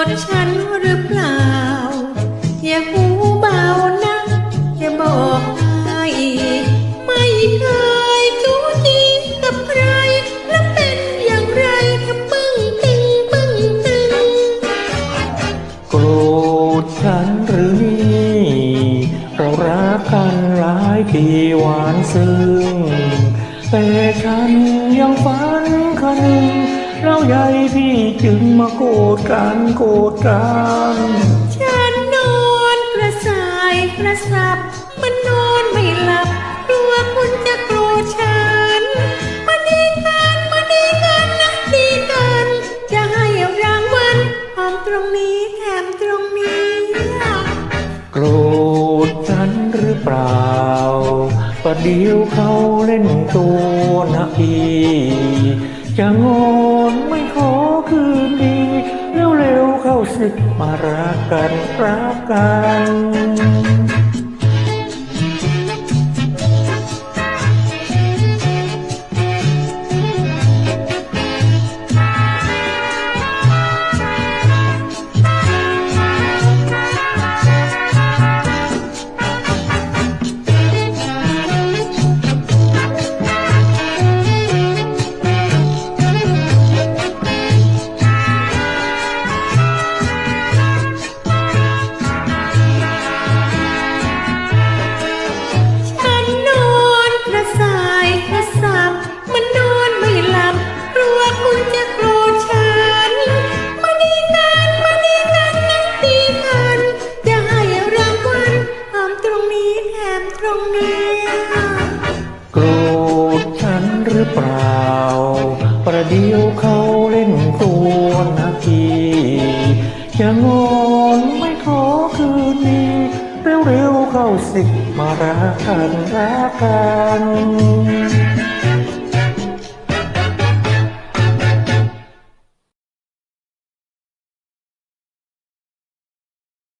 อดฉันหรือเปล่า อย่าหูเบานะอย่าบอกใครไม่เคยจู้จีกับใคร แล้วเป็นอย่างไรถ้าปึ้งตึงปึ้งตึงโกรธฉันหรือนี่เรารักกันหลายปีหวานซึ้งแต่ฉันยังฝันคัน ธกันโกรธกันฉันนอนกระสายกระสับ มันนอนไม่หลับกลัวคุณจะโกรธฉันมาดีกันมาดีกันนะดีกัน จะให้รางวัลหอมตรงนี้แถมตรงนี้ โกรธฉันหรือเปล่าประเดี๋ยวเขาเล่นตัวนะพี่จะงอ มารักกันรักกัน ตรงนี้โกรธฉันหรือเปล่า ประเดี๋ยวเขาเล่นตัวนาทีจะงอนไม่ขอคืนดีเร็วๆเข้าสิมารักกันรักกัน